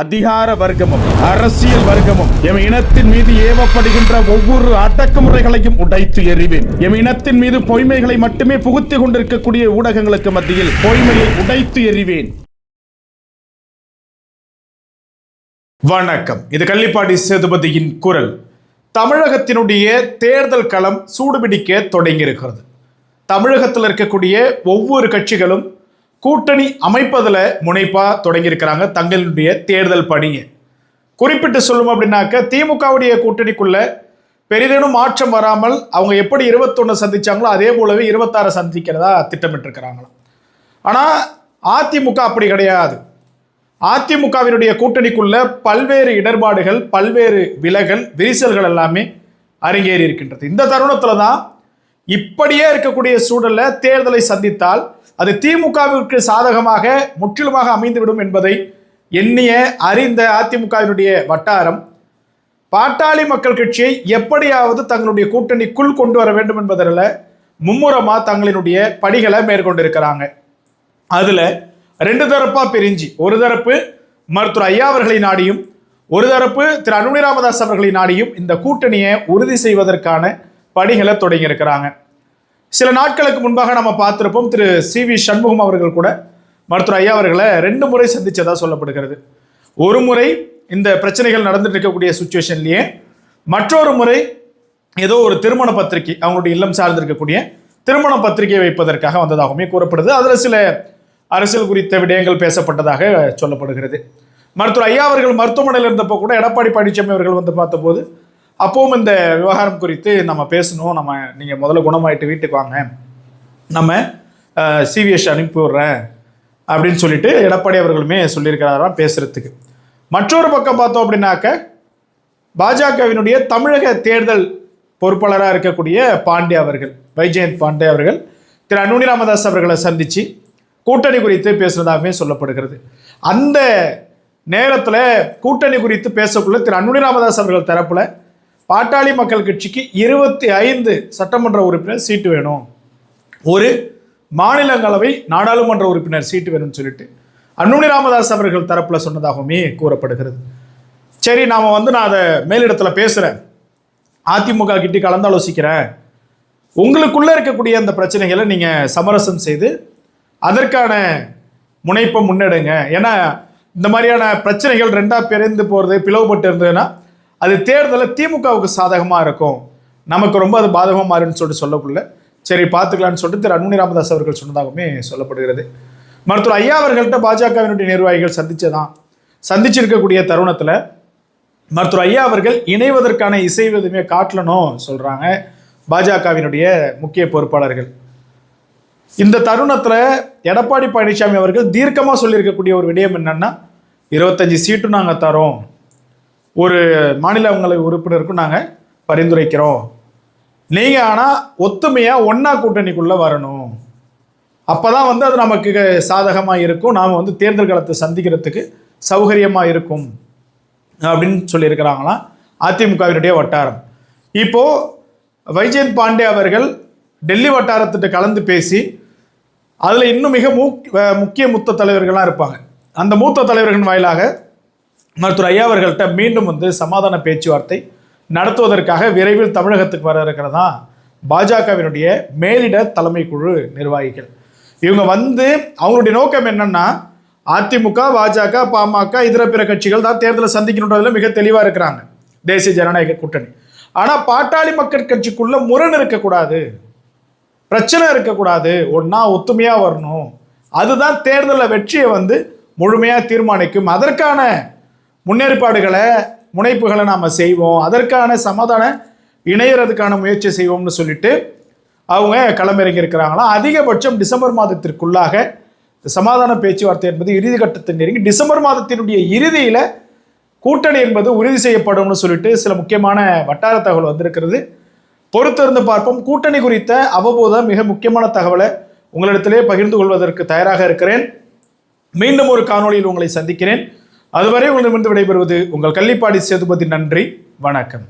அதிகார வர்க்கமும் அரசியல் வர்க்கமும் எம் இனத்தின் மீது ஏவப்படுகின்ற ஒவ்வொரு அடக்குமுறைகளையும் உடைத்து எறிவேன். எம் இனத்தின் மீது பொய்மைகளை மட்டுமே புகுத்திக் கொண்டிருக்கக்கூடிய ஊடகங்களுக்கு மத்தியில் பொய்மையை உடைத்து எறிவேன். வணக்கம். இது கள்ளிப்பாடி சேதுபதியின் குரல். தமிழகத்தினுடைய தேர்தல் களம் சூடுபிடிக்க தொடங்கியிருக்கிறது. தமிழகத்தில் இருக்கக்கூடிய ஒவ்வொரு கட்சிகளும் கூட்டணி அமைப்பதில் முனைப்பாக தொடங்கியிருக்கிறாங்க தங்களுடைய தேர்தல் பணியை குறிப்பிட்டு சொல்லும் அப்படின்னாக்க திமுகவுடைய கூட்டணிக்குள்ள பெரிதேனும் மாற்றம் வராமல் அவங்க எப்படி இருபத்தொன்று சந்திச்சாங்களோ அதே போலவே இருபத்தாறு சந்திக்கிறதா திட்டமிட்டிருக்கிறாங்களாம் ஆனால் அதிமுக அப்படி கிடையாது. அதிமுகவினுடைய கூட்டணிக்குள்ள பல்வேறு இடர்பாடுகள் பல்வேறு விலகல் விரிசல்கள் எல்லாமே அரங்கேறி இருக்கின்றது. இந்த தருணத்தில் தான் இப்படியே இருக்கக்கூடிய சூழலில் தேர்தலை சந்தித்தால் அது திமுகவிற்கு சாதகமாக முற்றிலுமாக அமைந்துவிடும் என்பதை எண்ணிய அறிந்த அதிமுகவினுடைய வட்டாரம் பாட்டாளி மக்கள் கட்சியை எப்படியாவது தங்களுடைய கூட்டணிக்குள் கொண்டு வர வேண்டும் என்பதில் மும்முரமாக தங்களினுடைய படிகளை மேற்கொண்டிருக்கிறாங்க. அதில் ரெண்டு தரப்பாக பிரிஞ்சு ஒரு தரப்பு மருத்துவர் ஐயா அவர்களை நாடியும் ஒரு தரப்பு திரு. அனுமதி ராமதாஸ் அவர்களை நாடியும் இந்த கூட்டணியை உறுதி செய்வதற்கான பணிகளை தொடங்கியிருக்கிறாங்க. சில நாட்களுக்கு முன்பாக நம்ம பார்த்துருப்போம் திரு சி வி சண்முகம் அவர்கள் கூட மருத்துவர் ஐயா அவர்களை ரெண்டு முறை சந்தித்ததாக சொல்லப்படுகிறது. ஒரு முறை இந்த பிரச்சனைகள் நடந்துட்டு இருக்கக்கூடிய சுச்சுவேஷன்லேயே மற்றொரு முறை ஏதோ ஒரு திருமண பத்திரிகை அவங்களுடைய இல்லம் சார்ந்திருக்கக்கூடிய திருமண பத்திரிகை வைப்பதற்காக வந்ததாகவுமே கூறப்படுது. அதில் சில அரசியல் குறித்த விடயங்கள் பேசப்பட்டதாக சொல்லப்படுகிறது. மருத்துவர் ஐயா அவர்கள் மருத்துவமனையில் இருந்தப்போ கூட எடப்பாடி பழனிசாமி அவர்கள் வந்து பார்த்தபோது அப்போவும் இந்த விவகாரம் குறித்து நம்ம பேசணும். நம்ம நீங்கள் முதல்ல குணமாயிட்டு வீட்டுக்கு வாங்க. நம்ம சிவிஎஸ் அனுப்பி விடுறேன். அப்படின்னு சொல்லிட்டு எடப்பாடி அவர்களுமே சொல்லியிருக்கிறாராம் பேசுறதுக்கு. மற்றொரு பக்கம் பார்த்தோம் அப்படின்னாக்க பாஜகவினுடைய தமிழக தேர்தல் பொறுப்பாளராக இருக்கக்கூடிய பாண்டே அவர்கள் வைஜெயந்த் பாண்டே அவர்கள் திரு அனுனி ராமதாஸ் அவர்களை சந்தித்து கூட்டணி குறித்து பேசுனதாகவே சொல்லப்படுகிறது. அந்த நேரத்தில் கூட்டணி குறித்து பேசக்குள்ள திரு அன்னுனி ராமதாஸ் அவர்கள் தரப்பில் பாட்டாளி மக்கள் கட்சிக்கு இருபத்தி ஐந்து சட்டமன்ற உறுப்பினர் சீட்டு வேணும். ஒரு மாநிலங்களவை நாடாளுமன்ற உறுப்பினர் சீட்டு வேணும்னு சொல்லிட்டு அன்னுனி ராமதாஸ் அவர்கள் தரப்பில் சொன்னதாகவுமே கூறப்படுகிறது. சரி நாம வந்து நான் அதை மேலிடத்தில் பேசுகிறேன் அதிமுக கிட்டே கலந்தாலோசிக்கிறேன் உங்களுக்குள்ளே இருக்கக்கூடிய அந்த பிரச்சனைகளை நீங்கள் சமரசம் செய்து அதற்கான முனைப்பை முன்னெடுங்க. ஏன்னா இந்த மாதிரியான பிரச்சனைகள் ரெண்டாக பிரிந்து போகிறது பிளவுபட்டு இருந்ததுன்னா அது தேர்தலில் திமுகவுக்கு சாதகமாக இருக்கும். நமக்கு ரொம்ப அது பாதகமாக மாறுன்னு சொல்லிட்டு சொல்லக்குள்ள. சரி பார்த்துக்கலாம்னு சொல்லிட்டு திரு அன்புமணி ராமதாஸ் அவர்கள் சொன்னதாகவுமே சொல்லப்படுகிறது. மருத்துவர் ஐயா அவர்கள்ட்ட பாஜகவினுடைய நிர்வாகிகள் சந்திச்சதான். சந்திச்சிருக்கக்கூடிய தருணத்தில் மருத்துவர் ஐயா அவர்கள் இணைவதற்கான இசைவதுமே காட்டலனும் சொல்கிறாங்க பாஜகவினுடைய முக்கிய பொறுப்பாளர்கள். இந்த தருணத்தில் எடப்பாடி பழனிசாமி அவர்கள் தீர்க்கமாக சொல்லியிருக்கக்கூடிய ஒரு விடயம் என்னென்னா இருபத்தஞ்சி சீட்டும் நாங்கள் தரோம். ஒரு மாநிலங்களவை உறுப்பினருக்கும் நாங்கள் பரிந்துரைக்கிறோம். நீங்கள் ஆனால் ஒத்துமையாக ஒன்றா கூட்டணிக்குள்ளே வரணும். அப்போ தான் வந்து அது நமக்கு சாதகமாக இருக்கும். நாம் வந்து தேர்தல் காலத்தை சந்திக்கிறதுக்கு சௌகரியமாக இருக்கும். அப்படின்னு சொல்லியிருக்கிறாங்களாம். அதிமுகவினுடைய வட்டாரம். இப்போது வைஜெயந்த் பாண்டே அவர்கள் டெல்லி வட்டாரத்திட்ட கலந்து பேசி அதில் இன்னும் மிக மூக் முக்கிய மூத்த தலைவர்கள்லாம் இருப்பாங்க. அந்த மூத்த தலைவர்கள் வாயிலாக மருத்துவர் ஐயா அவர்கள்ட்ட மீண்டும் வந்து சமாதான பேச்சுவார்த்தை நடத்துவதற்காக விரைவில் தமிழகத்துக்கு வர இருக்கிறதா? பாஜகவினுடைய மேலிட தலைமை குழு நிர்வாகிகள். இவங்க வந்து அவங்களுடைய நோக்கம் என்னன்னா அதிமுக பாஜக பாமக இதர பிற கட்சிகள் தான் தேர்தலை சந்திக்கணுன்றதுல மிக தெளிவாக இருக்கிறாங்க. தேசிய ஜனநாயக கூட்டணி. ஆனால் பாட்டாளி மக்கள் கட்சிக்குள்ள முரண் இருக்கக்கூடாது. பிரச்சனை இருக்கக்கூடாது. ஒன்றா ஒத்துமையாக வரணும். அதுதான் தேர்தலில் வெற்றியை வந்து முழுமையாக தீர்மானிக்கும். அதற்கான முன்னேற்பாடுகளை முனைப்புகளை நாம் செய்வோம். அதற்கான சமாதான இணையறதுக்கான முயற்சி செய்வோம்னு சொல்லிட்டு அவங்க களமிறங்கி இருக்கிறாங்களாம். அதிகபட்சம் டிசம்பர் மாதத்திற்குள்ளாக சமாதான பேச்சுவார்த்தை என்பது இறுதி கட்டத்தை நெருங்கி டிசம்பர் மாதத்தினுடைய இறுதியில் கூட்டணி என்பது உறுதி செய்யப்படும்னு சொல்லிட்டு சில முக்கியமான வட்டார தகவல் வந்திருக்கிறது. பொறுத்திருந்து பார்ப்போம். கூட்டணி குறித்த அவபோதம் மிக முக்கியமான தகவலை உங்களிடத்திலே பகிர்ந்து கொள்வதற்கு தயாராக இருக்கிறேன். மீண்டும் ஒரு காணொளியில் உங்களை சந்திக்கிறேன். அதுவரை உங்களிடமிருந்து விடைபெறுவது உங்கள் கள்ளிப்பாடி சேதுபதி நன்றி. வணக்கம்.